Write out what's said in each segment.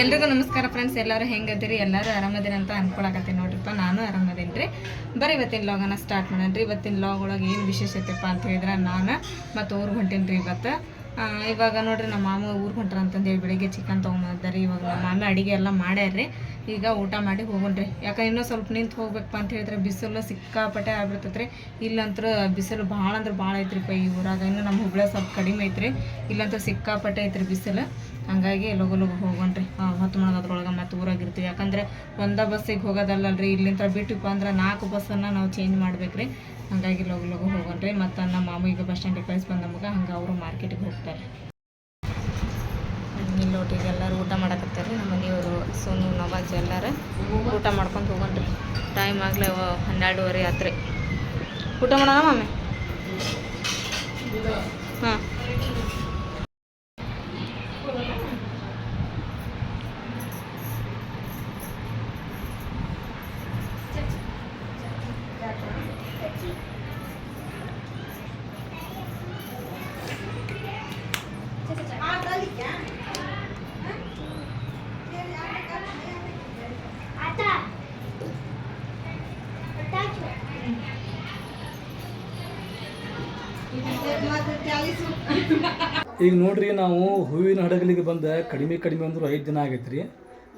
ಎಲ್ರಿಗೂ ನಮಸ್ಕಾರ ಫ್ರೆಂಡ್ಸ್ ಎಲ್ಲರೂ ಹೆಂಗದಿರಿ ಎಲ್ಲರೂ ಆರಾಮದಿರಿ ಅಂತ ಅನ್ಕೊಳಕತ್ತೀನಿ ನೋಡ್ರಿಪ್ಪ ನಾನು ಆರಾಮದೇನಿ ರೀ ಬರೀ ಇವತ್ತಿನ ಲಾಗನ ಸ್ಟಾರ್ಟ್ ಮಾಡೋಣ ರೀ ಇವತ್ತಿನ ಲಾಗ್ ಒಳಗೆ ಏನು ವಿಶೇಷತೆಪ್ಪ ಅಂತ ಹೇಳಿದ್ರೆ ನಾನು ಮತ್ತು ಊರು ಹೊಂಟೀನಿ ರೀ ಇವತ್ತು ಇವಾಗ ನೋಡ್ರಿ ನಮ್ಮ ಮಾಮ ಊರಿಗೆ ಹೊಂಟ್ರ ಅಂತಂದೇಳಿ ಬೆಳಿಗ್ಗೆ ಚಿಕನ್ ತೊಗೊಂಬಂದಾರೆ ಇವಾಗ ನಮ್ಮ ಮಾಮ ಅಡಿಗೆ ಎಲ್ಲ ಮಾಡ್ಯಾರ್ರಿ. ಈಗ ಊಟ ಮಾಡಿ ಹೋಗೋಣ್ರಿ. ಯಾಕಂದ್ರೆ ಇನ್ನೂ ಸ್ವಲ್ಪ ನಿಂತು ಹೋಗ್ಬೇಕಪ್ಪ ಅಂತ ಹೇಳಿದ್ರೆ ಬಿಸಿಲು ಸಿಕ್ಕಾಪಟ್ಟೆ ಆಗ್ಬಿಡ್ತೈತ್ರಿ. ಇಲ್ಲಂತೂ ಬಿಸಿಲು ಭಾಳ ಅಂದ್ರೆ ಭಾಳ ಐತ್ರಿಪ್ಪ ಈ ಊರಾಗ. ಇನ್ನು ನಮ್ಮ ಹುಬ್ಳ ಸ್ವಲ್ಪ ಕಡಿಮೆ ಐತ್ರಿ. ಇಲ್ಲಂತೂ ಸಿಕ್ಕಾಪಟ್ಟೆ ಐತ್ರಿ ಬಿಸಿಲು. ಹಂಗಾಗಿ ಲಗು ಲಗು ಹೋಗೋಣ್ರಿ. ಹತ್ತು ಹೊತ್ತು ಅದ್ರೊಳಗೆ ಮತ್ತೆ ಊರಾಗ ಇರ್ತೀವಿ ಯಾಕಂದ್ರೆ ಒಂದ ಬಸ್ಸಿಗೆ ಹೋಗೋದಲ್ಲಲ್ರಿ ಇಲ್ಲಿಂದ ಬಿಟ್ಟಿಪ್ಪ ಅಂದ್ರೆ ನಾಲ್ಕು ಬಸ್ಸನ್ನು ನಾವು ಚೇಂಜ್ ಮಾಡ್ಬೇಕ್ರಿ. ಹಂಗಾಗಿ ಲಗು ಲಗು ಹೋಗೋಣ್ರಿ. ಮತ್ತು ನಮ್ಮ ಮಾಮು ಈಗ ಬಸ್ ಸ್ಟ್ಯಾಂಡಿಗೆ ಕಳಿಸಿ ಬಂದ ನಮಗೆ ಹಂಗೆ ಅವರು ಮಾರ್ಕೆಟಿಗೆ ಹೋಗ್ತಾರೆ. ಇಲ್ಲಿ ಎಲ್ಲರೂ ಊಟ ಮಾಡಕತ್ತಾರೆ ನಮ್ಮ ಮನೆಯವರು ಸೋನು, ನವಾಜ್ ಎಲ್ಲರೂ ಊಟ ಮಾಡ್ಕೊಂಡು ಹೋಗೋಣ್ರಿ. ಟೈಮ್ ಆಗಲೇ ಹನ್ನೆರಡುವರೆ ಆತ್ರಿ. ಊಟ ಮಾಡೋಣ ಮಾಮಿ? ಹಾಂ ಈಗ ನೋಡ್ರಿ ನಾವು ಹೂವಿನ ಹಡಗಲಿಗೆ ಬಂದ ಕಡಿಮೆ ಕಡಿಮೆ ಅಂದ್ರೆ ಐದು ದಿನ ಆಗೈತೆ ರೀ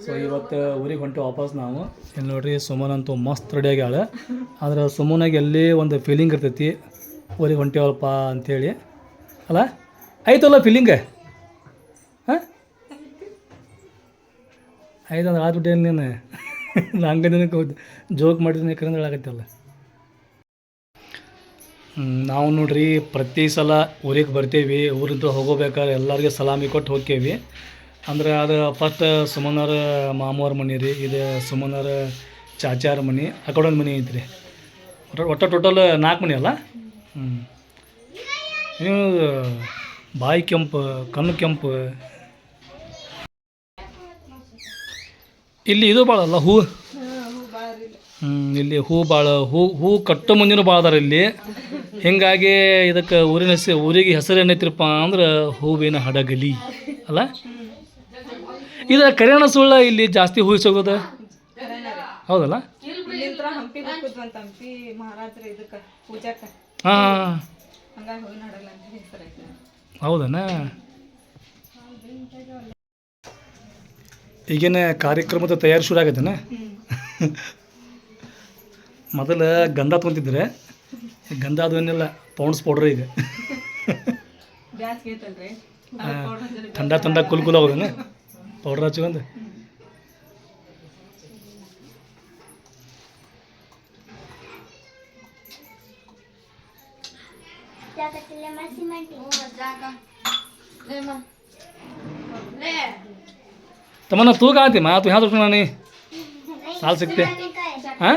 ಸೊ ಇವತ್ತು ಊರಿಗೆ ಹೊಂಟು ವಾಪಸ್ ನಾವು. ಇಲ್ಲಿ ನೋಡ್ರಿ ಸುಮನ್ ಅಂತೂ ಮಸ್ತ್ ರೆಡಿ ಆಗ್ಯಾಳೆ. ಆದ್ರೆ ಸುಮನಾಗಿ ಎಲ್ಲಿ ಒಂದು ಫೀಲಿಂಗ್ ಇರ್ತೈತಿ. ಊರಿಗೆ ಹೊಂಟೇವಲ್ಪ ಅಂಥೇಳಿ ಅಲ್ಲ ಆಯ್ತಲ್ಲ ಫೀಲಿಂಗ್ ಹಾಂ? ಆಯ್ತು ಅಂದ್ರೆ ಆದ್ಬಿಟ್ಟೇನು ನೀನು? ಹಂಗೆ ಜೋಕ್ ಮಾಡಿದ್ರೆ ಕರೆಂದ್ರೆ ಹ್ಮ್, ನಾವು ನೋಡ್ರಿ, ಪ್ರತಿ ಸಲ ಊರಿಗೆ ಬರ್ತೀವಿ ಊರಿಂದ ಹೋಗೋಬೇಕಾದ್ರೆ ಎಲ್ಲರಿಗೆ ಸಲಾಮಿ ಕೊಟ್ಟು ಹೋಗ್ತೇವಿ ಅಂದ್ರೆ ಅದು ಫಸ್ಟ್ ಸುಮನವ್ರ ಮಾಮೂರ ಮನೆ ರೀ, ಇದು ಸುಮನವ್ರ ಚಾಚಾರ ಮನೆ, ಆ ಕಡೆ ಒಂದು ಮನೆ ಐತ್ರಿ. ಒಟ್ಟು ಟೋಟಲ್ ನಾಲ್ಕು ಮನೆ ಅಲ್ಲ? ಹ್ಞೂ ನೀವು ಬಾಯಿ ಕೆಂಪು, ಕಣ್ಣು ಕೆಂಪು. ಇಲ್ಲಿ ಇದು ಭಾಳ ಅಲ್ಲ, ಹೂ. ಇಲ್ಲಿ ಹೂ ಭಾಳ ಹೂ ಹೂ ಕಟ್ಟು ಮಂದಿನೂ ಭಾಳ ಅದಾರ ಇಲ್ಲಿ. ಹಿಂಗಾಗಿ ಇದಕ್ಕೆ ಊರಿನ ಹೆಸರು ಊರಿಗೆ ಹೆಸರು ಏನೈತ್ರಪ್ಪ ಅಂದ್ರೆ ಹೂವಿನ ಹಡಗಲಿ ಅಲ್ಲ? ಇದು ಕರಿಯಣ ಸುಳ್ಳ ಇಲ್ಲಿ ಜಾಸ್ತಿ ಹೂ ಸಿಗೋದ ಹೌದಲ್ಲ? ಹಾಂ ಹೌದನ? ಈಗಿನ ಕಾರ್ಯಕ್ರಮದ ತಯಾರಿ ಶುರು ಆಗೈತೇನ? ಮೊದಲು ಗಂಧ ತೊಗೊಂತಿದ್ರೆ ಗಂಧ ಅದು ಏನಿಲ್ಲ ಪೌಂಡ್ಸ್ ಪೌಡ್ರ್ ಈಗ ಥಂಡ ಥಂಡ ಕುಲ್ ಕುಲ್ ಹೋಗ ಪೌಡ್ರ್ ಹಚ್ಕೊಂಡು. ತಮ್ಮನ ತೂಕ ಆತಿಮ್ಮ ತೂ ಯಾವ ನಾನು ಸಾಲು ಸಿಗ್ತೆ ಹಾಂ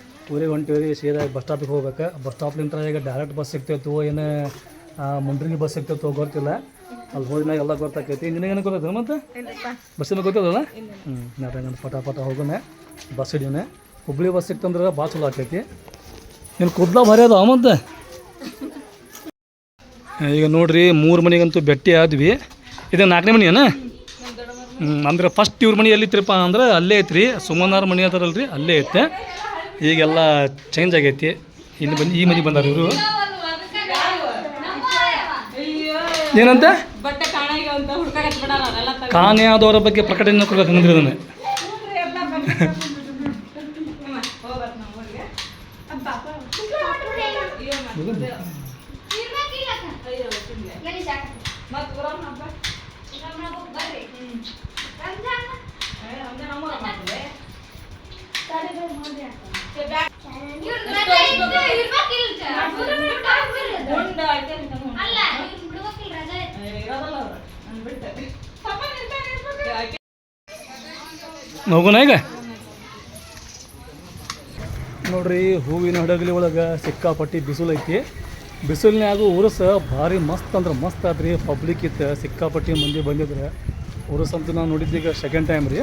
ಊರಿಗೆ ಹೊಂಟಿವ್ರಿ ಸೀದಾ ಬಸ್ ಸ್ಟಾಪಿಗೆ ಹೋಗ್ಬೇಕು. ಬಸ್ ಸ್ಟಾಪ್ಲಿಂದ ಈಗ ಡೈರೆಕ್ಟ್ ಬಸ್ ಸಿಗ್ತೈತೋ ಏನು ಮುಂಡ್ರಿಗೆ ಬಸ್ ಸಿಗ್ತೈತೋ ಗೊತ್ತಿಲ್ಲ. ಅಲ್ಲಿ ಹೋದ್ಮ್ಯಾಗ ಎಲ್ಲ ಗೊತ್ತಾಕೈತಿ. ನಿನಗೇನು ಗೊತ್ತೈತೆ ಮತ್ತೆ? ಬಸ್ಸಿನ ಗೊತ್ತದಲ್ಲ ಹ್ಞೂ ನಾನು ಪಟ ಪಟ ಹೋಗೋಣ ಬಸ್ ಹಿಡಿಯೋಣ ಹುಬ್ಳಿ ಬಸ್ ಸಿಕ್ತಂದ್ರೆ ಭಾಳ ಚಲೋ ಆಕೈತಿ. ನೀನು ಕುದ್ಲ ಭಾರಿ ಅಮಂತ ಮತ್ತೆ? ಈಗ ನೋಡ್ರಿ ಮೂರು ಮನೆಗಂತೂ ಭೇಟಿ ಆದ್ವಿ. ಇದು ನಾಲ್ಕನೇ ಮನೆ ಏನ? ಹ್ಞೂ ಅಂದ್ರೆ ಫಸ್ಟ್ ಇವ್ರ ಮನೆ ಎಲ್ಲಿತ್ರಿಪ್ಪ ಅಂದ್ರೆ ಅಲ್ಲೇ ಐತ್ರಿ. ಸುಮನಾರ್ ಮನೆ ಅದಾರಲ್ರಿ ಅಲ್ಲೇ ಐತೆ. ಈಗೆಲ್ಲ ಚೇಂಜ್ ಆಗೈತಿ. ಇಲ್ಲಿ ಬಂದು ಈ ಮನೆ ಬಂದಾರ ಇವರು. ಏನಂತ? ಆದವರ ಬಗ್ಗೆ ಪ್ರಕಟಣೆ ಕೊಡ್ಬೇಕು ಹಂಗಂದ್ರೆ ಇದನ್ನು ಎಲ್ಲ ಬಂದು ಹೋಗ್ಬರ್ತ ನಾವು ಊರಿಗೆ ಅಬ್ಬ ಅಯ್ಯೋ ಮತ್ತೆ ಅಯ್ಯೋ ತಿನ್ಲೆ ಮತ್ತೆ ಬರೋಣ ಹಬ್ಬ ಏ, ನಮ್ದೇ ನಮ್ಮೂರ ಮಾಡ್ತೀವಿ ಉಂಡ ಆಯ್ತು ಅಂತ ಉಂಡ. ಏ, ಇರೋದಲ್ಲ ಅವ್ರು ನಾನು ಹೋಗೋಣ ಈಗ. ನೋಡ್ರಿ ಹೂವಿನ ಹಡಗಲಿ ಒಳಗೆ ಸಿಕ್ಕಾಪಟ್ಟಿ ಬಿಸಿಲು ಐತಿ ಬಿಸಿಲಿನ್ಯಾಗ ಉರಸ ಭಾರಿ ಮಸ್ತ್ ಅಂದ್ರೆ ಮಸ್ತ್ ಆದ್ರಿ ಪಬ್ಲಿಕ್ ಇತ್ತು ಸಿಕ್ಕಾಪಟ್ಟಿ ಮಂದಿ ಬಂದಿದ್ರೆ. ಉರಸ್ ಅಂತೂ ನಾವು ನೋಡಿದ್ದೀಗ ಸೆಕೆಂಡ್ ಟೈಮ್ ರೀ.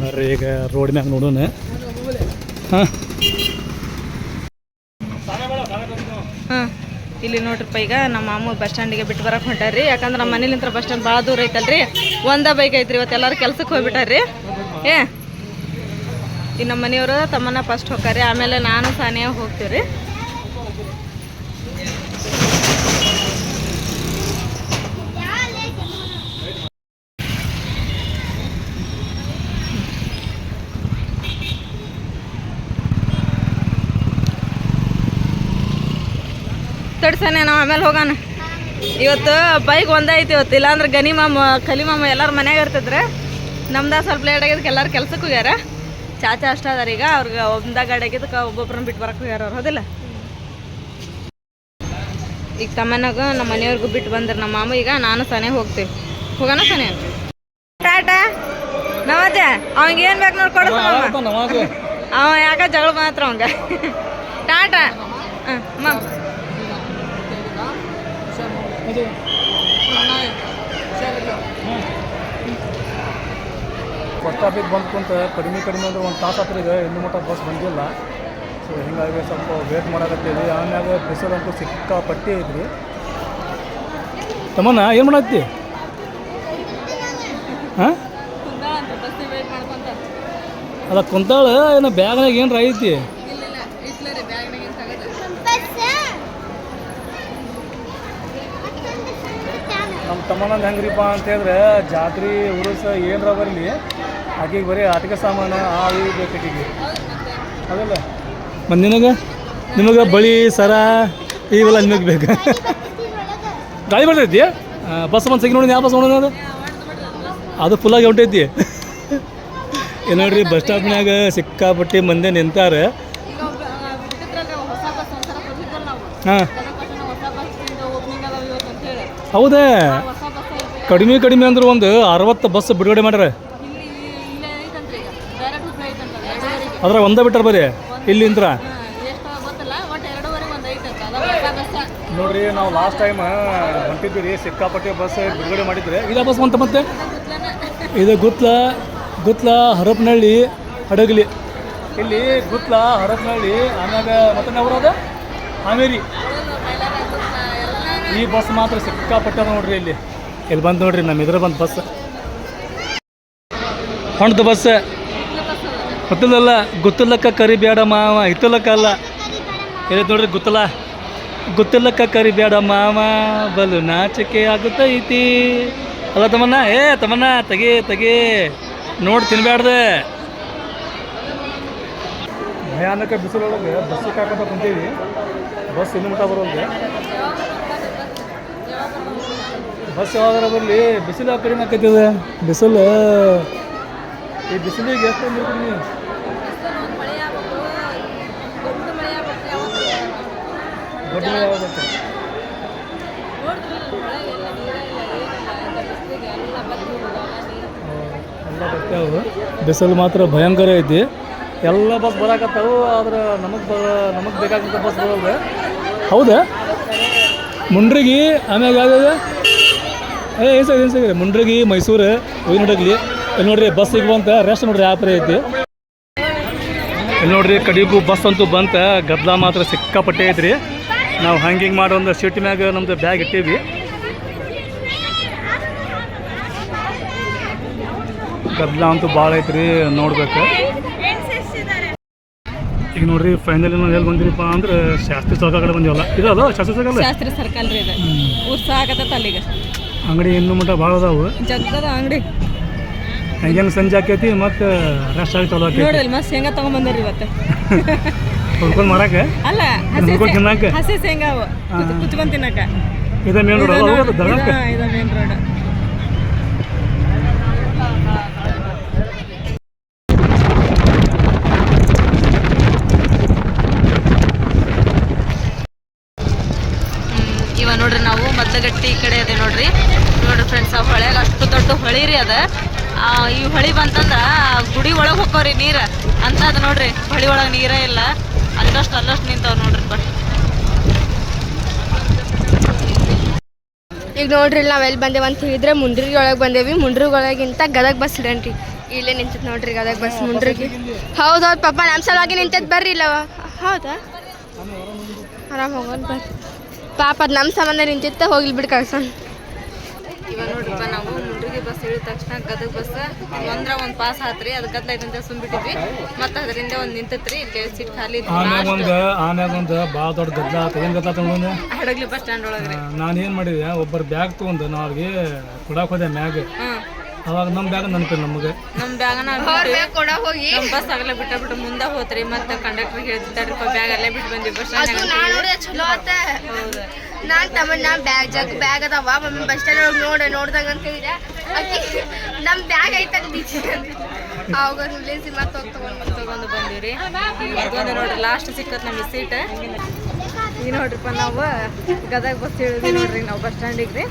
ಬರ್ರಿ ಈಗ ರೋಡ್ ಮ್ಯಾಗ ನೋಡೋಣ. ಹಾಂ. ಇಲ್ಲಿ ನೋಡ್ರಿಪ್ಪ ಈಗ ನಮ್ಮ ಮಾಮ ಬಸ್ ಸ್ಟ್ಯಾಂಡಿಗೆ ಬಿಟ್ಟು ಬರಕ್ಕೆ ಹೊಂಟಾರ್ರಿ. ಯಾಕಂದ್ರೆ ನಮ್ಮ ಮನೇಲಿಂತ್ರ ಬಸ್ ಸ್ಟ್ಯಾಂಡ್ ಭಾಳ ದೂರ ಐತಲ್ರಿ. ಒಂದ ಬೈಕ್ ಐತ್ರಿ ಇವತ್ತು ಎಲ್ಲರೂ ಕೆಲ್ಸಕ್ಕೆ ಹೋಗ್ಬಿಟ್ಟಾರ್ರಿ. ಏ ಈ ನಮ್ಮ ಮನೆಯವರು ತಮ್ಮನ್ನ ಫಸ್ಟ್ ಹೋಗ್ತಾರೆ ಆಮೇಲೆ ನಾನು ಸಾನಿಯ ಹೋಗ್ತೀವಿ ರೀ ತಡ್ಸನೆ ನಾವು ಆಮೇಲೆ ಹೋಗೋಣ. ಇವತ್ತು ಬೈಕ್ ಒಂದೇ ಐತಿ ಇವತ್ತು, ಇಲ್ಲಾಂದ್ರೆ ಗನಿ ಮಾಮ ಕಲಿ ಮಾಮ ಎಲ್ಲರೂ ಮನ್ಯಾಗ ಇರ್ತಿದ್ರೆ. ನಮ್ದ ಸ್ವಲ್ಪ ಲೇಟ್ ಆಗಿದ್ದಕ್ಕೆ ಎಲ್ಲರೂ ಕೆಲಸಕ್ಕೆ ಹೋಗ್ಯಾರ? ಚಾಚಾ ಅಷ್ಟ ಅದಾರ ಈಗ, ಅವ್ರಿಗೆ ಒಂದ ಗಾಡಿ ಆಗಿದ್ದಕ್ಕೆ ಒಬ್ಬೊಬ್ರನ್ನ ಬಿಟ್ಟು ಬರಕ್ಕೆ ಹೋಗ್ಯಾರ ಅವ್ರು, ಹೌದಿಲ್ಲ? ಈಗ ತಮ್ಮನಾಗ ನಮ್ಮ ಮನೆಯವ್ರಿಗೂ ಬಿಟ್ಟು ಬಂದ್ರೆ ನಮ್ಮ ಮಾಮ, ಈಗ ನಾನು ಸನೆ ಹೋಗ್ತೀವಿ. ಹೋಗೋಣ ಸನೆ? ಟಾಟಾ, ನವಾಜ, ಅವಂಗೆ ಏನು ಬೇಕು ನೋಡಿ ಕೊಡು ಅವ ಯಾಕ ಜಗಳ ಮಾತ್ರ ಅವಂಗ? ಟಾಟಾ, ಹಾಂ, ಮಾಮ. ಬಸ್ ಸ್ಟಾಪಿಗೆ ಬಂದು ಕುಂತ ಕಡಿಮೆ ಕಡಿಮೆ ಅಂದ್ರೆ ಒಂದು ತಾಸು ಹತ್ರ ಈಗ ಇನ್ನೂ ಮಟ್ಟ ಬಸ್ ಬಂದಿಲ್ಲ. ಸೊ ಹಿಂಗಾಗಿ ಸ್ವಲ್ಪ ವೇಟ್ ಮಾಡಕತ್ತೀವಿ. ಆಮ್ಯಾಗ ಬಿಸಿಲು ಅಂತೂ ಸಿಕ್ಕಾಪಟ್ಟಿ ಐತ್ರಿ. ತಮ್ಮನ್ನ ಏನು ಮಾಡತ್ತಿ ಹಾಂ? ಅಲ್ಲ ಕುಂತಾಳ ಏನೋ ಬ್ಯಾಗ್ನಾಗ ಏನು ಐತಿ? ನಮ್ಮ ತಮ್ಮನ ಹೆಂಗ್ರಿಪ್ಪ ಅಂತ ಹೇಳಿದ್ರೆ ಜಾತ್ರೆ ಉರುಸ ಏನರ ಬರಲಿ. ಆಕೆಗೆ ಬರೀ ಆಟಿಕೆ ಸಾಮಾನು ಆ ಇವು ಬೇಕು ಆಕೆಗೆ ಅದಲ್ಲ. ಮತ್ತು ನಿನಗೆ? ನಿಮಗೆ ಬಳಿ, ಸರ, ಇವೆಲ್ಲ ನಿಮಗೆ ಬೇಕು. ಗಾಳಿ ಬರ್ತೈತಿ ಬಸ್ ಒಂದು ಸಿಗಿ ನೋಡಿ ಯಾವ ಬಸ್ ನೋಡೋಣ ಅದು? ಅದು ಫುಲ್ಲಾಗಿ ಹೊಂಟೈತಿ. ನೋಡ್ರಿ, ಬಸ್ ಸ್ಟಾಪ್ನಾಗ ಸಿಕ್ಕಾಪಟ್ಟಿ ಮಂದಿ ನಿಂತಾರೆ. ಹಾಂ. ಹೌದೇ? ಕಡಿಮೆ ಕಡಿಮೆ ಅಂದ್ರೆ ಒಂದು ಅರವತ್ತು ಬಸ್ ಬಿಡುಗಡೆ ಮಾಡ್ಯಾರ. ಅದ್ರಾಗ ಒಂದೇ ಬಿಟ್ಟರ್ ಬರೀ ಇಲ್ಲಿಂದ್ರ ನೋಡ್ರಿ ನಾವು ಲಾಸ್ಟ್ ಟೈಮ್ ಹೊಂಟಿದ್ವಿ ರೀ ಸಿಕ್ಕಾಪಟ್ಟೆ ಬಸ್ ಬಿಡುಗಡೆ ಮಾಡಿದ್ರೆ. ಇದ ಬಸ್ ಅಂತ ಮತ್ತೆ? ಇದು ಗುತ್ಲ ಗುತ್ಲ ಹರಪನಹಳ್ಳಿ ಹಡಗಲಿ. ಇಲ್ಲಿ ಗುತ್ಲ ಹರಪನಹಳ್ಳಿ ಆಮ್ಯಾಗ ಮತ್ತೆ ನವರದ ಅದ? ಹಾವೇರಿ. ಈ ಬಸ್ ಮಾತ್ರ ಸಿಕ್ಕಾಪಟ್ಟೆ ಅದ ನೋಡ್ರಿ ಇಲ್ಲಿ. ಇಲ್ಲಿ ಬಂದು ನೋಡ್ರಿ ನಮ್ಮ ಇದ್ರ ಬಂದು ಬಸ್ ಹೊಂಟದ ಬಸ್ ಗೊತ್ತಿಲ್ಲಲ್ಲ ಗೊತ್ತಿಲ್ಲಕ್ಕ ಕರಿಬೇಡ ಮಾವ ಇತ್ತಲಕ್ಕ ಅಲ್ಲ. ಹೇಳಿದ್ ನೋಡ್ರಿ ಗೊತ್ತಲ್ಲ? ಗೊತ್ತಿಲ್ಲಕ್ಕ ಕರಿಬೇಡ ಮಾವ ಬಲು ನಾಚಿಕೆ ಆಗುತ್ತೈತಿ. ಅಲ್ಲ ತಮ್ಮನ್ನ ಏ ತಮ್ಮನ್ನ ತೆಗಿ ತೆಗಿ. ನೋಡಿ ತಿನ್ಬ್ಯಾಡ್ದೆ. ಭಯಾನಕ ಬಿಸಿಲೊಳಗೆ ಬಸ್ ಹಾಕೋತ ಕುಂತೀವಿ. ಬಸ್ ಇನ್ನು ಮಟ್ಟ ಬರೋಲ್ದೆ ಬಸ್ ಯಾವಾಗ ಬರಲಿ ಬಿಸಿಲು ಕಡಿಮೆ ಆಕೈತಿದೆ ಬಿಸಿಲು. ಈ ಬಿಸಿಲಿಗೆ ಎಷ್ಟು ನೀವು ದೊಡ್ಡ ಮಳೆ ಯಾವಾಗ ಬರ್ತದೆ? ಎಲ್ಲ ಬರ್ತಾವೆ ಬಿಸಿಲು ಮಾತ್ರ ಭಯಂಕರ ಐತಿ. ಎಲ್ಲ ಬಸ್ ಬರಾಕತ್ತಾವು ಆದ್ರೆ ನಮಗೆ ಬ ನಮಗೆ ಬೇಕಾದಂಥ ಬಸ್ ಬರೋಲ್ಲ ಹೌದಾ? ಮುಂಡ್ರಿಗಿ ಆಮ್ಯಾಗ ಯಾವ್ದು ಏ ಏನು ಸರ್ ಏನು ಸರಿ. ಮುಂಡ್ರಿಗಿ ಮೈಸೂರು ಹೋಗಿ ನೋಡಗ್ಲಿ ಇಲ್ಲಿ ನೋಡ್ರಿ ಬಸ್ ಸಿಗುವಂತ ರೆಸ್ಟ್ ನೋಡ್ರಿ ಆಪರೇ ಪರಿ ಐತಿ. ಇಲ್ಲಿ ನೋಡ್ರಿ ಕಡಿಗೂ ಬಸ್ ಅಂತೂ ಬಂತ. ಗದ್ದಲ ಮಾತ್ರ ಸಿಕ್ಕಾಪಟ್ಟೆ ಐತ್ರಿ. ನಾವು ಹಿಂಗೆ ಮಾಡೋ ಒಂದು ಸೀಟ್ ಮ್ಯಾಗ ನಮ್ದು ಬ್ಯಾಗ್ ಇಟ್ಟೀವಿ ಗದ್ದಲ ಅಂತೂ ಭಾಳ ಐತ್ರಿ ನೋಡ್ಬೇಕು. ಈಗ ನೋಡ್ರಿ ಫೈನಲಿ ನಾವು ಎಲ್ಲಿ ಬಂದಿರಪ್ಪ ಅಂದ್ರೆ ಶಾಸ್ತ್ರಿ ಸರ್ಕಲ್ ಕಡೆ ಬಂದಿವಲ್ಲ ಇದಲ್ಲ ಶಾಸ್ತ್ರಿ ಸರ್ಕಲ್ ಶಾಸ್ತ್ರಿ ಸರ್ಕಲ್ ರೀ ಇದು. ಊರ್ ಸಾಕತ್ತ ಅಲ್ಲಿಗ ಅಂಗಡಿ ಇನ್ನು ಮಟ್ಟ ಭಾಳ ಅದಾವು. ಜಗ್ಗದ ಅಂಗಡಿ. ಹಂಗೇನು ಸಂಜೆ ಆಕೈತಿ ಮತ್ತು ರೆಸ್ಟ್ ಆಗಿ ಚಲೋ ಆಕೈತಿ. ಮತ್ತೆ ಹೆಂಗ ಶೇಂಗಾ ತಗೊಂಬಂದ್ರಿ ಇವತ್ತು. ಹುಡ್ಕೊಂಡು ಮಾರಕ್ಕೆ ಅಲ್ಲ ಹಸಿ ಹುಡ್ಕೊಂಡು ತಿನ್ನಾಕ? ಹಸಿ ಶೇಂಗಾ ಅವು ಕುಚ್- ಕುಚ್ಕೊಂಡ್ ತಿನ್ನಕ. ಇದೇ ಮೇನ್ ರೋಡ್ ದಳಕ್ಕೆ ಇದು ಮೇನ್ ರೋಡ್ ಇವ ನೋಡ್ರಿ ನಾವು ಮದ್ದಗಟ್ಟಿ ಈ ಕಡೆ ಅದೇ ನೋಡ್ರಿ. ನೋಡ್ರಿ ಫ್ರೆಂಡ್ಸ್ ಆ ಹೊಳ್ಯಾಗ ಅಷ್ಟು ದೊಡ್ಡ ಹೊಳಿ ರೀ ಅದ. ಆ, ಈ ಹೊಳಿ ಬಂತಂದ್ರ ಆ ಗುಡಿ ಒಳಗೆ ಹೋಗೋರಿ ನೀರ. ಅಂತ ಅದ ನೋಡ್ರಿ ಹೊಳಿ ಒಳಗೆ ನೀರ ಇಲ್ಲ. ಅಲ್ಲಷ್ಟು ಅಲ್ಲಷ್ಟು ನಿಂತಾವ ನೋಡ್ರಿ ಬಟ್ ಈಗ ನೋಡ್ರಿ ನಾವು ಎಲ್ಲಿ ಬಂದೆವು ಅಂತ ಹೇಳಿದ್ರೆ ಮುಂಡ್ರಿಗೆ ಒಳಗೆ ಬಂದೇವಿ. ಮುಂಡ್ರಿಗೊಳಗಿಂತ ಗದಗ ಬಸ್ ಇಡನ್ರಿ ಇಲ್ಲೇ ನಿಂತೈತೆ ನೋಡ್ರಿ ಗದಗ ಬಸ್ ಮುಂಡ್ರಿಗೆ. ಹೌದು ಹೌದು ಪಾಪ ನಮ್ಮ ಸಲುವಾಗಿ ನಿಂತೈತೆ ಬರ್ರಿ ಇಲ್ಲವ. ಹೌದಾ? ಆರಾಮ್ ಹೋಗೋದ್ ಬರ್ರಿ. ಪಾಪ ಅದು ನಮ್ಮ ಸಂಬಂಧ ನಿಂತಿತ್ತ ಹೋಗ್ಲಿ ಬಿಡಿ ಕಳ್ಸೋಣ ಇವಾಗ ನೋಡ್ರಿಪ್ಪ ನಾವು ಮುಂಡ್ರಿಗೆ ಬಸ್ ಇಳಿದ ತಕ್ಷಣ ಗದಗ ಬಸ್ ಒಂದ್ರ ಒಂದು ಪಾಸ್ ಆತ್ರಿ. ಅದು ಐತಂತ ಸುಮ್ಬಿಟ್ಟಿದ್ವಿ ಮತ್ತ ಅದರಿಂದ ಒಂದ್ ನಿಂತತ್ರಿ. ಇಲ್ಲಿ ಸೀಟ್ ಖಾಲಿ ಆಮ್ಯಾಗ ಒಂದು ಆಮ್ಯಾಗ ಒಂದು ಭಾಳ ದೊಡ್ಡ ಗದ್ದಲ ಆತ. ಏನು ತಗೊಂಡು ಹಡಗ್ಲಿ ಬಸ್ ಸ್ಟ್ಯಾಂಡ್ ಒಳಗ್ರಿ. ನಾನು ಏನು ಮಾಡಿದೆ ಒಬ್ಬರು ಬ್ಯಾಗ್ ತಗೊಂಡು ನಾವ್ರಿಗೆ ಅವ್ರಿಗೆ ಕೊಡಕ್ಕೆ ಹೋದೆ ಮ್ಯಾಗ. ಅವಾಗ ನಮ್ಮ ಬ್ಯಾಗ್ ನೆನಪಿಲ್ಲ ನಮಗೆ. ನಮ್ಮ ಬ್ಯಾಗನ ಕೊಡ ಹೋಗಿ. ನಮ್ಮ ಬಸ್ ಆಗಲೇ ಬಿಟ್ಟ ಬಿಟ್ಟು ಮುಂದೆ ಹೋತ್ರಿ ಮತ್ತೆ ಕಂಡಕ್ಟರ್ ಹೇಳ್ತಿದ್ದಾರೆ ಬ್ಯಾಗ್ ಅಲ್ಲೇ ಬಿಟ್ಟು ಬಂದ್ವಿ ಬಸ್ ಅದು ಸ್ಟ್ಯಾಂಡ್ ಚಲೋ ಆತ. ಹೌದು. ನಾನು ತಮ್ಮ ನಾ ಬ್ಯಾಗ್ ಜಗ್ ಬ್ಯಾಗ್ ಅದಾವ ಮಮ್ಮಿ ಬಸ್ ಸ್ಟ್ಯಾಂಡ್ ಒಳಗೆ ನೋಡ ನೋಡ್ದಾಗ ಅಂತ ಹೇಳಿದೆ ಅಕ್ಕಿ ನಮ್ಮ ಬ್ಯಾಗ್ ಐತಲ್ಲ ಅವಾಗ ನಿಲ್ಲಿಸಿ ಮತ್ತೆ ಹೋಗಿ ತಗೊಂಡು ತಗೊಂಡು ಬಂದಿವ್ರಿ. ರೀ ಇದೊಂದು ನೋಡ್ರಿ ಲಾಸ್ಟ್ ಸಿಕ್ಕತ್ ನಮಗೆ ಸೀಟ್ ಈ ನೋಡ್ರಿಪ್ಪ ನಾವು ಗದಗ ಬಸ್ ಇಳಿದ್ವಿ ನೋಡ್ರಿ ನಾವು ಬಸ್ ಸ್ಟ್ಯಾಂಡಿಗೆ ರೀ.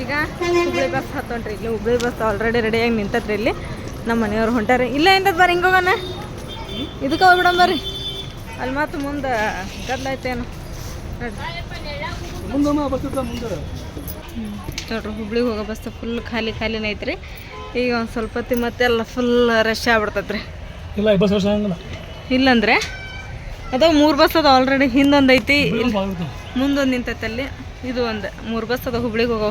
ಈಗ ಹುಬ್ಳಿ ಬಸ್ ಹತ್ತೊಂಡ್ರಿ ಇಲ್ಲಿ ಹುಬ್ಳಿ ಬಸ್ ಆಲ್ರೆಡಿ ರೆಡಿಯಾಗಿ ನಿಂತತ್ರಿ ಇಲ್ಲಿ. ನಮ್ಮ ಮನೆಯವ್ರು ಹೊಂಟಾರಿ ಇಲ್ಲ ಇಂದ ಬರ್ರಿ ಹಿಂಗೆ ಹೋಗೋಣ. ಇದಕ್ಕೆ ಹೋಗ್ಬಿಡಮ್ ಬರ್ರಿ. ಅಲ್ಲಿ ಮತ್ತು ಮುಂದೆ ಬರ್ತಿದ್ದ ಮುಂದೆ ನೋಡ್ರಿ. ಹುಬ್ಳಿಗೆ ಹೋಗೋ ಬಸ್ ಫುಲ್ ಖಾಲಿ ಖಾಲಿನ ಐತ್ರಿ. ಈಗ ಒಂದು ಸ್ವಲ್ಪ ಹೊತ್ತಿ ಮತ್ತೆಲ್ಲ ಫುಲ್ ರಶ್ ಆಗ್ಬಿಡ್ತೈತ್ರಿ. ಇಲ್ಲ ಬಸ್ ಹಂಗಲ್ಲ ಇಲ್ಲಂದ್ರೆ? ಅದ ಮೂರು ಬಸ್ ಅದ ಆಲ್ರೆಡಿ ಹಿಂದೊಂದೈತಿ ಮುಂದೊಂದು ನಿಂತೈತೆ ಅಲ್ಲಿ. ಇದು ಒಂದು ಮೂರು ಬಸ್ ಅದ ಹುಬ್ಳಿಗೆ ಹೋಗೋ.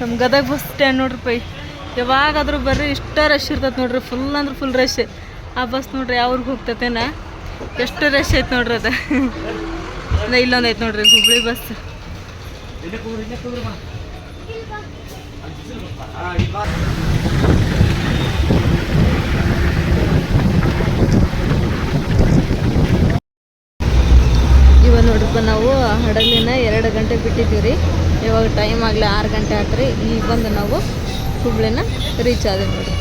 ನಮ್ಮ ಗದಗ ಬಸ್ ಸ್ಟ್ಯಾಂಡ್ ನೋಡ್ರಿ ಪೈ. ಯಾವಾಗಾದ್ರೂ ಬರ್ರಿ, ಇಷ್ಟ ರಶ್ ಇರ್ತೈತೆ ನೋಡ್ರಿ ಫುಲ್ ಅಂದ್ರೆ ಫುಲ್ ರಶ್ ಆ ಬಸ್ ನೋಡ್ರಿ ಯಾವ್ರಿಗೆ ಹೋಗ್ತೈತೇನ? ಎಷ್ಟು ರಶ್ ಐತೆ ನೋಡ್ರಿ ಅದು. ಅದ ಇಲ್ಲೊಂದು ಐತೆ ನೋಡ್ರಿ, ಹುಬ್ಳಿ ಬಸ್ ಇವಾಗ ನಾವು ಹಡಗಲಿನ ಎರಡು ಗಂಟೆ ಬಿಟ್ಟಿದ್ದೀವಿ ರೀ. ಇವಾಗ ಟೈಮ್ ಆಗಲಿ ಆರು ಗಂಟೆ ಆತ್ರಿ ಈಗ ಬಂದು ನಾವು ಹುಬ್ಳಿನ ರೀಚ್ ಆದ್ವಿ ನೋಡ್ರಿ.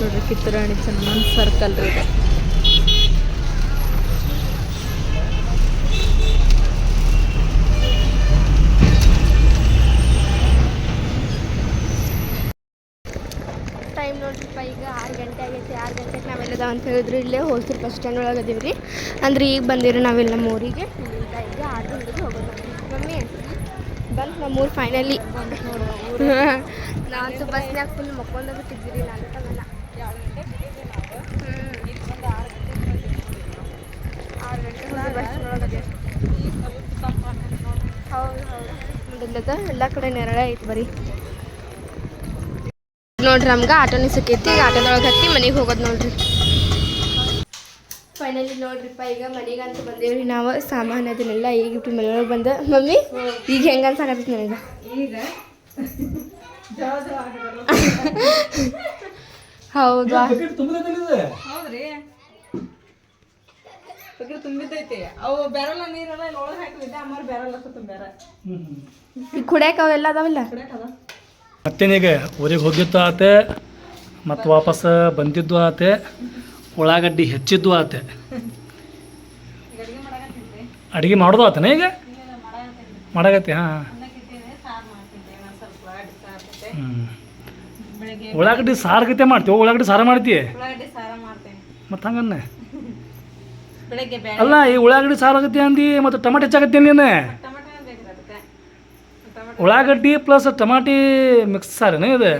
ನೋಡ್ರಿ ಕಿತ್ತೂರಾಣಿ ಚೆನ್ನ ಸರ್ಕಲ್ ರೀ ಇದು ಟೈಮ್ ನೋಡ್ರಿಪ್ಪ ಈಗ ಆರು ಗಂಟೆ ಆಗೈತಿ ಆರು ನಾವೆಲ್ಲದ ಅಂತ ಹೇಳಿದ್ರು, ಇಲ್ಲೇ ಹೋಗ್ತೀರಿ ಬಸ್ ಸ್ಟ್ಯಾಂಡ್ ಒಳಗೆ ಅದೀವಿ ರೀ ಅಂದ್ರೆ ಈಗ ಬಂದಿರಿ ನಾವೆಲ್ಲ ನಮ್ಮ ಊರಿಗೆ ಫೈನಲಿ ಹೋಗೋದು ಮಮ್ಮಿ, ಬಂದು ನಮ್ಮೂರು ಫೈನಲಿ ನಾವಂತೂ ಬಸ್ನಾಗ ಫುಲ್ ಮಕ್ಕೊಂಡ ನಾನು ಎಲ್ಲ ಕಡೆ ನೆರಳೆ ಐತಿ ಬರೀ. ನೋಡ್ರಿ ನಮ್ಗೆ ಆಟೋನೇ ಸಿಕ್ಕೈತಿ ಆಟೋದೊಳಗೆ ಹತ್ತಿ ಮನೆಗೆ ಹೋಗೋದು ನೋಡ್ರಿ. ಫೈನಲಿ ನೋಡ್ರಿಪ್ಪ ಈಗ ಮನೆಗಂತೂ ಬಂದೇವ್ರಿ ನಾವು. ಸಾಮಾನು ಅದನ್ನೆಲ್ಲ ಈಗ ಇಟ್ಟು ಮನೆಯೊಳಗೆ ಬಂದ. ಮಮ್ಮಿ ಈಗ ಹೆಂಗೆ ಅನ್ಸಾಕತ್ತೈತಿ ನನಗೆ? ಈಗ? ಹೌದು? ತುಂಬಿದ್ದೈತಿ. ಅವು ಬೆರಲ್ಲ ನೀರೆಲ್ಲ ಇಲ್ಲಿ ಒಳಗೆ ಹಾಕಿದ್ದೆ ಅಮ್ಮಾರು ಬೆರಲ್ಲ ತುಂಬ್ಯಾರ. ಈಗ ಕುಡಿಯಕ್ಕೆ ಅವೆಲ್ಲ ಅದಾವಲ್ಲ? ಮತ್ತೇನೀಗ ಊರಿಗೆ ಹೋಗಿದ್ದು ಆತೆ ಮತ್ತು ವಾಪಸ್ ಬಂದಿದ್ದು ಆತೆ. ಉಳ್ಳಾಗಡ್ಡಿ ಹೆಚ್ಚಿದ್ದು ಆತೆ. ಅಡುಗೆ ಮಾಡೋದು ಆತನ ಈಗ? ಮಾಡಾಗತ್ತೆ ಹಾಂ. ಉಳ್ಳಾಗಡ್ಡಿ ಸಾರು ಗತೆ ಮಾಡ್ತೀವಿ ಉಳ್ಳಾಗಡ್ಡಿ ಸಾರು ಮಾಡ್ತೀವಿ ಮಾಡ್ತೀಯ? ಮತ್ತು ಹಂಗನ್ನ? ಅಲ್ಲ ಈ ಉಳ್ಳಾಗಡ್ಡಿ ಸಾರು ಆಗತ್ತೆ ಅಂದು ಮತ್ತು ಟಮಾಟೆ ಹೆಚ್ಚಾಗತ್ತೆ ನೀನು? ಉಳ್ಳಾಗಡ್ಡಿ ಪ್ಲಸ್ ಟಮಾಟಿ ಮಿಕ್ಸ್ ಸಾರೇನೇ ಇದು?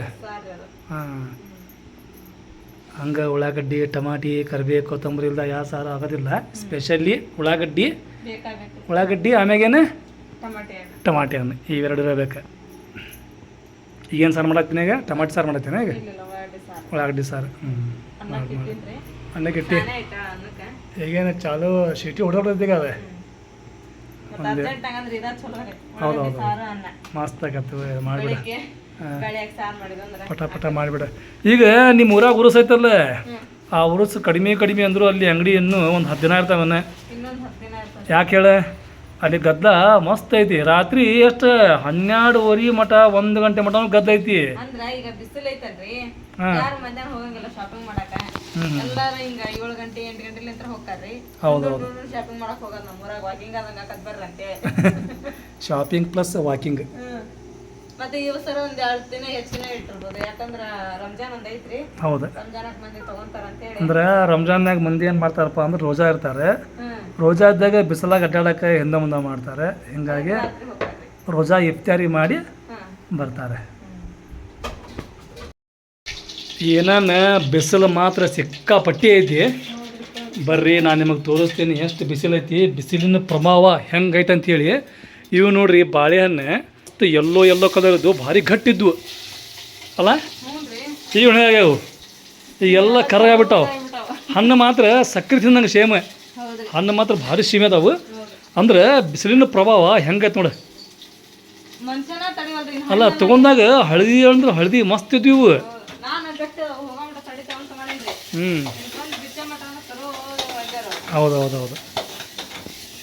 ಹಾಂ. ಹಂಗೆ ಉಳ್ಳಾಗಡ್ಡಿ ಟಮಾಟಿ ಕರಿಬೇವು ಕೊತ್ತಂಬರಿ ಇಲ್ದ ಯಾವ ಸಾರು ಆಗೋದಿಲ್ಲ. ಸ್ಪೆಷಲಿ ಉಳ್ಳಾಗಡ್ಡಿ ಉಳ್ಳಾಗಡ್ಡಿ ಆಮ್ಯಾಗೇನು? ಟೊಮೆಟೊ ಹಣ್ಣು. ಇವೆರಡು ಇರಬೇಕು. ಈಗೇನು ಸಾರು ಮಾಡತ್ತೀನಿ ಈಗ? ಟಮಾಟಿ ಸಾರು ಮಾಡತ್ತೀನಿ ಈಗ? ಉಳ್ಳಾಗಡ್ಡಿ ಸಾರು. ಹ್ಞೂ ಅನ್ನಕ್ಕೆ? ಇಟ್ಟು ಈಗೇನು ಚಾಲು ಸಿಟಿ ಹೊಡೋದೀಗ ಅದೇ. ಹೌದೌದು. ಮಸ್ತ್ ಆಗತ್ತೆ ಮಾಡಿಬಿಡ. ಪಟ ಪಟ ಮಾಡಿಬಿಡ. ಈಗ ನಿಮ್ಮ ಊರಾಗ ಉರುಸ್ ಐತಲ್ಲ? ಆ ಉರುಸ್ ಕಡಿಮೆ ಕಡಿಮೆ ಅಂದರೂ ಅಲ್ಲಿ ಅಂಗಡಿ ಇನ್ನೂ ಒಂದು ಹತ್ತು ದಿನ ಇರ್ತಾವನ್ನ ಯಾಕೆ ಹೇಳ? ಅಲ್ಲಿ ಗದ್ದ ಮಸ್ತ್ ಐತಿ. ರಾತ್ರಿ ಎಷ್ಟು? ಹನ್ನೆರಡುವರೆ ಮಠ ಒಂದು ಗಂಟೆ ಮಠ ಗದ್ದ ಐತಿ. ಶಾಪಿಂಗ್ ಪ್ಲಸ್ ವಾಕಿಂಗ್ ಮತ್ತೆ ಈ ವರ್ಷ ಒಂದ್ ಎರಡ್ ದಿನ ಹೆಚ್ಚಿನ ಇಟ್ಟಿರ್ಬೋದು. ಯಾಕಂದ್ರ ರಂಜಾನ್ ಒಂದ್ ಐತ್ರಿ. ಹೌದು. ರಂಜಾನಕ್ ಮಂದಿ ತಗೊಂತಾರ ಅಂತ ಹೇಳಿ ಅಂದ್ರೆ ರಂಜಾನ್ಯಾಗ ಮಂದಿ ಏನು ಮಾಡ್ತಾರಪ್ಪ ಅಂದ್ರೆ ರೋಜಾ ಇರ್ತಾರೆ. ರೋಜಾ ಇದ್ದಾಗ ಬಿಸಿಲಾಗ ಅಡ್ಡಾಡಕ್ಕೆ ಹಿಂದೆ ಮುಂದೆ ಮಾಡ್ತಾರೆ. ಹಿಂಗಾಗಿ ರೋಜಾ ಇಫ್ತಾರಿ ಮಾಡಿ ಬರ್ತಾರೆ. ಏನಾನ ಬಿಸಿಲು ಮಾತ್ರ ಸಿಕ್ಕಾಪಟ್ಟಿ ಐತಿ. ಬರ್ರಿ ನಾನು ನಿಮಗೆ ತೋರಿಸ್ತೀನಿ ಎಷ್ಟು ಬಿಸಿಲೈತಿ. ಬಿಸಿಲಿನ ಪ್ರಭಾವ ಹೆಂಗೈತೆ ಅಂತೇಳಿ ಇವು ನೋಡ್ರಿ ಬಾಳೆಹಣ್ಣು. ಮತ್ತು ಎಲ್ಲೋ ಎಲ್ಲೋ ಕಲರ್ದು ಭಾರಿ ಗಟ್ಟಿದ್ವು ಅಲ್ಲ? ಈ ಹೊಣೆ ಆಗ್ಯಾವು ಈಗ ಎಲ್ಲ ಕರಗಾಗ್ಬಿಟ್ಟಾವು ಹಣ್ಣು ಮಾತ್ರ ಸಕ್ಕರೆ ತಿಂದಂಗೆ ಸೇಮ. ಹಣ್ಣು ಮಾತ್ರ ಭಾರಿ ಸೀಮೆ ಅದಾವು. ಅಂದ್ರೆ ಬಿಸಿಲಿನ ಪ್ರಭಾವ ಹೆಂಗೈತೆ ನೋಡಿ. ಅಲ್ಲ ತಗೊಂಡಾಗ ಹಳದಿ ಅಂದ್ರೆ ಹಳದಿ ಮಸ್ತ್ ಇದ್ವಿ ಇವು. ಹ್ಞೂ ಹೌದು ಹೌದು ಹೌದು.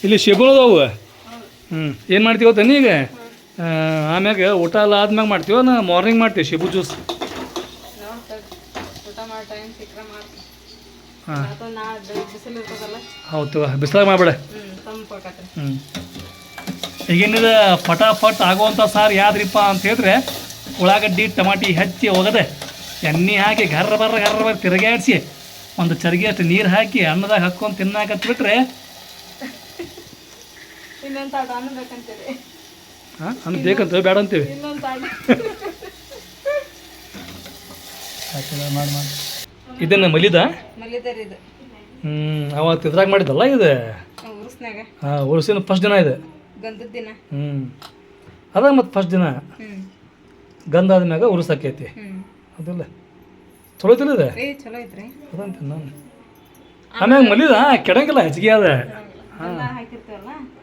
ಇಲ್ಲಿ ಶೇಬುಳು ಅದಾವು. ಹ್ಞೂ ಏನು ಮಾಡ್ತೀವಿ ಗೊತ್ತಾ ಈಗ ಆಮ್ಯಾಗ ಊಟ ಎಲ್ಲ ಆದ್ಮ್ಯಾಗ ಮಾಡ್ತೀವ ನಾ ಮಾರ್ನಿಂಗ್ ಮಾಡ್ತೀವಿ ಶಿಬು ಜ್ಯೂಸ್ ಹಾಂ ಹೌದು ಬಿಸಿಲಾಗ ಮಾಡಬೇಡ. ಹ್ಞೂ ಈಗೇನಿದೆ ಫಟಾಫಟ್ ಆಗುವಂಥ ಸಾರು ಯಾವ್ದ್ರಿಪ್ಪ ಅಂತ ಹೇಳಿದ್ರೆ ಉಳ್ಳಾಗಡ್ಡಿ ಟಮಾಟಿ ಹೆಚ್ಚಿ ಹೋಗದೆ ಎಣ್ಣೆ ಹಾಕಿ ಗರ್ರ ಬರ್ರ ಗರ್ರ ಬರ್ರ ತಿರುಗಾಡಿಸಿ ಒಂದು ಚರಿಗೆಯಷ್ಟು ನೀರು ಹಾಕಿ ಅನ್ನದಾಗ ಹಾಕ್ಕೊಂಡು ತಿನ್ನಾಕತ್ಬಿಟ್ರೆ ಹಾಂ? ಅನ್ನ ಬೇಕಂತ ಬೇಡ ಅಂತೀವಿ. ಇದನ್ನು ಮಲಿದ? ಹ್ಞೂ ಅವತ್ತು ಇದ್ರಾಗ ಮಾಡಿದಲ್ಲ ಇದು? ಹಾಂ ಉರ್ಸಿನ ಫಸ್ಟ್ ದಿನ ಇದೆ. ಹ್ಞೂ ಅದ ಮತ್ತು ಫಸ್ಟ್ ದಿನ. ಹ್ಮ್. ಗಂಧ ಆದ್ಮ್ಯಾಗ ಉರ್ಸಕ್ಕೈತಿ ಹ್ಮ್. ಅದಿಲ್ಲ. ಚಲೋ ಐತಿಲ್ಲ ಇದೆ? ಏ ಚಲೋ ಐತ್ರಿ. ಅದಂತ ನಾನು. ಆಮ್ಯಾಗ ಮಲಿದ? ಕೆಡಂಗಿಲ್ಲ ಹೆಚ್ಚಿಗೆ ಅದ. ಹಾಕಿರ್ತೀವಲ್ಲ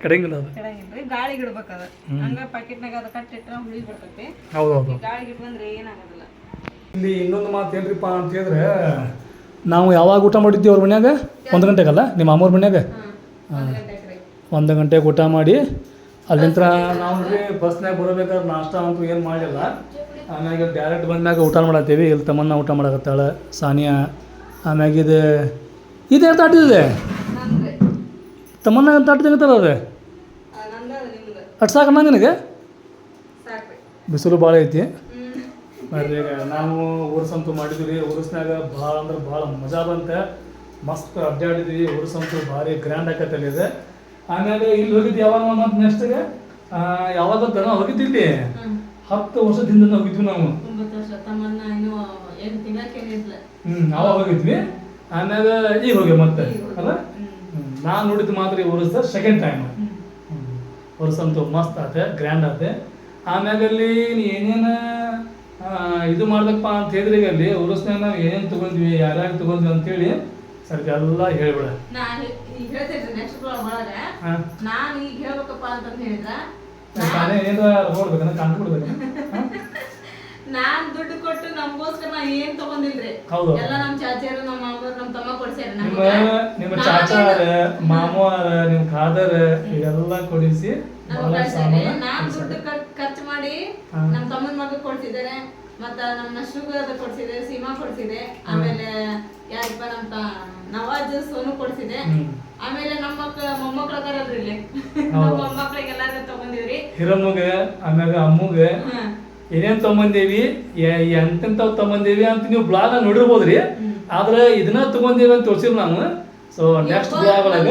ಕೆಡಂಗಿಲ್ಲ ಅದು. ಕೆಡಂಗಿಲ್ರಿ ಗಾಳಿಗೆ ಅದು. ಹಂಗ ಪ್ಯಾಕೆಟ್ನಾಗ ಅದ ಕಟ್ಟಿಟ್ರೆ ಹುಳಿ ಬಿಡ್ತೈತಿ. ಹೌದು ಹೌದು ಗಾಳಿಗೆ ಇಟ್ಕೊಂಡ್ರೆ ಏನಾಗೋದಿಲ್ಲ. ಇಲ್ಲಿ ಇನ್ನೊಂದು ಮಾತು ಏನ್ರಿಪ್ಪ ಅಂತ ಹೇಳಿದ್ರೆ ನಾವು ಯಾವಾಗ ಊಟ ಮಾಡಿದ್ದೀವಿ ಅವ್ರ ಮನ್ಯಾಗ? ಒಂದು ಗಂಟೆಗಲ್ಲ ನಿಮ್ಮ ಅಮ್ಮವ್ರ ಮನ್ಯಾಗ? ಒಂದ್ ಗಂಟೆಗೆ ಗಂಟೆಗೆ ಊಟ ಮಾಡಿ ಅಲ್ಲಿಂತ್ರ ನಾವು ಬಸ್ ಬಸ್ನಾಗ ಬರಬೇಕಾದ್ರೆ ನಾಷ್ಟ ಅಂತೂ ಏನು ಮಾಡಿಲ್ಲ ಆಮ್ಯಾಗ ಡೈರೆಕ್ಟ್ ಬಂದ್ಮ್ಯಾಗ ಊಟ ಮಾಡತ್ತೀವಿ. ಇಲ್ಲಿ ತಮ್ಮನ್ನ ಊಟ ಮಾಡಕತ್ತಾಳ ಸಾನಿಯಾ. ಆಮ್ಯಾಗ ಇದು ಇದು ತಾಟಿದೆ ತಮ್ಮನ್ನ ತಾಟಿದಂಗೆ ಅದೇ? ಅದು ನಿಮ್ದು ಅಟ್ ಸಾಕಣ್ಣ ನಿನಗೆ ಬಿಸಿಲು ಭಾಳ ಐತಿ. ನೋಡ್ರಿ ಈಗ ನಾವು ಊರ್ಸಂತು ಮಾಡಿದ್ವಿ. ಊರ್ಸ್ನಾಗ ಭಾಳ ಅಂದ್ರೆ ಭಾಳ ಮಜಾ ಬಂತೆ. ಮಸ್ತ್ ಅಡ್ಡಾಡಿದ್ವಿ ಊರ್ಸಂತು ಭಾರಿ ಗ್ರ್ಯಾಂಡ್ ಆಕತ್ತಲ್ಲಿ ಇದೆ. ಆಮೇಲೆ ಇಲ್ಲಿ ಹೋಗಿದ್ದು ಯಾವಾಗ ಮತ್ತೆ ನೆಕ್ಸ್ಟ್ಗೆ ಯಾವಾಗ ತನ ಹೋಗಿದ್ದು ಇಲ್ಲಿ. ಹತ್ತು ವರ್ಷದಿಂದ ಹೋಗಿದ್ವಿ ನಾವು. ಹ್ಮ್ ಅವಾಗ ಹೋಗಿದ್ವಿ ಆಮೇಲೆ ಈಗ ಹೋಗಿ ಮತ್ತೆ. ಅಲ್ಲ? ನಾನು ನೋಡಿದ್ದು ಮಾತ್ರ ಈ ಉರ್ಸ ಸೆಕೆಂಡ್ ಟೈಮ್ ಉರ್ಸಂತೂ ಮಸ್ತ್ ಆತ ಗ್ರ್ಯಾಂಡ್ ಆತ. ಆಮ್ಯಾಗ ಅಲ್ಲಿ ನೀ ಏನೇನ ಇದು ಮಾಡ್ದಪ್ಪ ಅಂತ ಹೇಳಿದ್ರೆ ಈಗ ಅಲ್ಲಿ ಉರುಸ್ನಾಗ ನಾವು ಏನೇನು ತಗೊಂಡ್ವಿ ಯಾರ್ಯಾರು ತಗೊಂಡ್ವಿ ಅಂತೇಳಿ ಸರ್ ಎಲ್ಲ ಹೇಳ್ಬಿಡ. ನಾನು ಈಗ ಹೇಳ್ಬೇಕಪ್ಪ ಅಂತ ಹೇಳಿದ್ರ. ತಾನೇ ಏನಾರ ನೋಡ್ಬೇಕಂದ್ರೆ ಕಂಡು ನಾನ್ ದುಡ್ಡು ಕೊಟ್ಟು ನಮ್ಗೋಸ್ಕರ ನಾ ಏನ್ ತಗೊಂಡಿಲ್ರಿ? ಹೌದು. ಎಲ್ಲ ನಮ್ ಚಾಚಿಯರು ನಮ್ಮ ಮಾವರು ನಮ್ ತಮ್ಮ ಕೊಡ್ಸ್ಯಾರ ನಿಮ್ಮ ನಿಮ್ಮ ಚಾಚಾರ ಮಾಮವಾರ ನಿಮ್ಮ ಖಾದರ್ ಇವೆಲ್ಲ ಕೊಡಿಸಿ. ನಾನ್ ದುಡ್ಡು ಖರ್- ಖರ್ಚು ಮಾಡಿ ನಮ್ಮ ನಮ್ ತಮ್ಮನ ಮಗ ಕೊಡ್ಸಿದ್ದಾರೆ ಮತ್ತ ನಮ್ಮ ಅದ ಕೊಡ್ಸಿದೆ ಸೀಮಾ ಕೊಡ್ಸಿದೆ ಆಮೇಲೆ ಯಾರಪ್ಪ ನಮ್ಮ ತ ನವಾಜ್ ಸೋನು ಕೊಡ್ಸಿದೆ. ಹ್ಮ್. ಆಮೇಲೆ ನಮ್ಮ ಮಕ್ಳ ಮೊಮ್ಮಕ್ಳು ಅದಾರಲ್ರಿ ಇಲ್ಲಿ. ನಮ್ಮ ಮೊಮ್ಮಕ್ಳಿಗೆ ಎಲ್ಲಾರು ತಗೊಂಡಿವ್ರಿ. ಹಿರಮ್ಮಗ ಆಮ್ಯಾಗ ಅಮ್ಮಗ ಹಾ. ಏನೇನ್ ತಗೊಂಬಂದೇವಿ? ಎಂತೆಂಥವ್ ತಗೊಂಬಂದೇವಿ ಅಂತ ನೀವು ಬ್ಲಾಗ್ ನೋಡಿರ್ಬೋದ್ರಿ. ಆದ್ರೆ ಇದನ್ನ ತಗೊಂಡೇವಿ ಅಂತ ತೋರ್ಸಿಲ್ಲ ನಾವು ಸೊ ನೆಕ್ಸ್ಟ್ ಬ್ಲಾಗ್ ಒಳಗ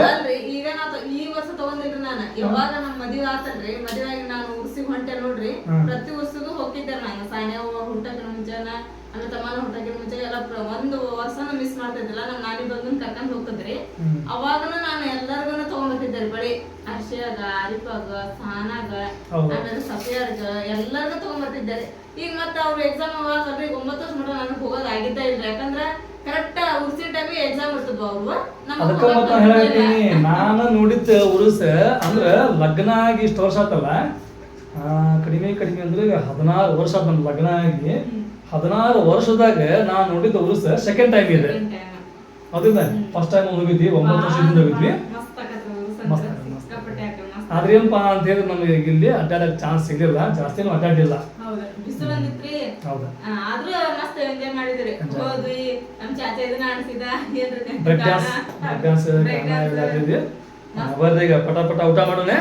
ಈಗ ಈ ವರ್ಷ ನಾನು. ಯಾವಾಗ ನಮ್ ಮದುವೆ ಆತಲ್ರಿ ಮದುವೆ ಆಗಿ ನಾನು ಉರ್ಸಿಗ್ ಹೊಂಟೆ ನೋಡ್ರಿ. ಪ್ರತಿ ವರ್ಷಗೂ ಹೋಗಿದ್ದೆ ನಾನು. ಸಾಯನ ಹುಟ್ಟಕ್ಕೆ ಮುಂಚೆನ ಆಮೇಲೆ ತಮ್ಮನ ಹುಟ್ಟಕಿನ ಮುಂಚೆ ಎಲ್ಲ ಒಂದು ವರ್ಷನ ಮಿಸ್ ಮಾಡ್ತಿದ್ದಿಲ್ಲ ನಮ್ಮ ನಾನಿ ಬಂದು ಕರ್ಕೊಂಡ್ ಹೋಗ್ತಿದ್ರಿ. ಅವಾಗನು ನಾನು ಎಲ್ಲರಿಗೂ ತಗೊಂಡ್ಬಿಟ್ಟಿದ್ದೆ ಬಳಿ. ಅರ್ಷಿಯಾಗ ಅರಿಪಾಗ ಸಾನಾಗ. ಆಮೇಲೆ ಸಫಿಯಾರ್ಗ ಎಲ್ಲರಿಗೂ ತಗೊಂಡ್ಬರ್ತಿದ್ದಾರೆ ಈಗ ಮತ್ತೆ ಅವ್ರ ಎಕ್ಸಾಮ್ ಅವಾಗ ಒಂಬತ್ತು ವರ್ಷ ಮಟ್ಟ ನನಗೆ ಹೋಗೋದ್ ಆಗಿದ್ದೇ ಇಲ್ಲ ಯಾಕಂದ್ರ ಕರೆಕ್ಟ್ ಟೈಮಿಗೆ ಎಕ್ಸಾಮ್ ಇರ್ತದ್ವು ಅವ್ರು. ನಮಗ್ ಅದಕ್ಕ ಹೋಗಕ್ ಹೇಳ್ತೀನಿ ನಾನು ನೋಡಿದ್ದ ಉರುಸ ಅಂದ್ರ ಲಗ್ನ ಆಗಿ ಇಷ್ಟು ವರ್ಷ ಆತಲ್ಲ. ಆ, ಕಡಿಮೆ ಕಡಿಮೆ ಅಂದ್ರೆ ಈಗ ಹದಿನಾರು ವರ್ಷ ಆತ ನಮ್ ಲಗ್ನ ಆಗಿ. ಹದಿನಾರು ವರ್ಷದಾಗ ನಾನು ನೋಡಿದ್ದ ಉರುಸ ಸೆಕೆಂಡ್ ಟೈಮ್ ಇದೆ. Time. ಫಸ್ಟ್ ಟೈಮ್ ಹೋಗಿದ್ವಿ ಒಂಬತ್ತು ವರ್ಷದಿಂದ ಹೋಗಿದ್ವಿ. ಆದ್ರೆ ಏನಪ್ಪಾ ಅಂತ ಹೇಳಿದ್ರೆ ನಮಗೆ ಇಲ್ಲಿ ಅಡ್ಡಾಡಕ್ ಚಾನ್ಸ್ ಸಿಗಲಿಲ್ಲ ಜಾಸ್ತಿ ಅಡ್ಡಾಡಿಲ್ಲ ಬ್ರೇಕ್ ಡ್ಯಾನ್ಸ್ ಬ್ರೇಕ್ ಡ್ಯಾನ್ಸ್ ಈಗ ಪಟ ಪಟ ಊಟ ಮಾಡೋಣ.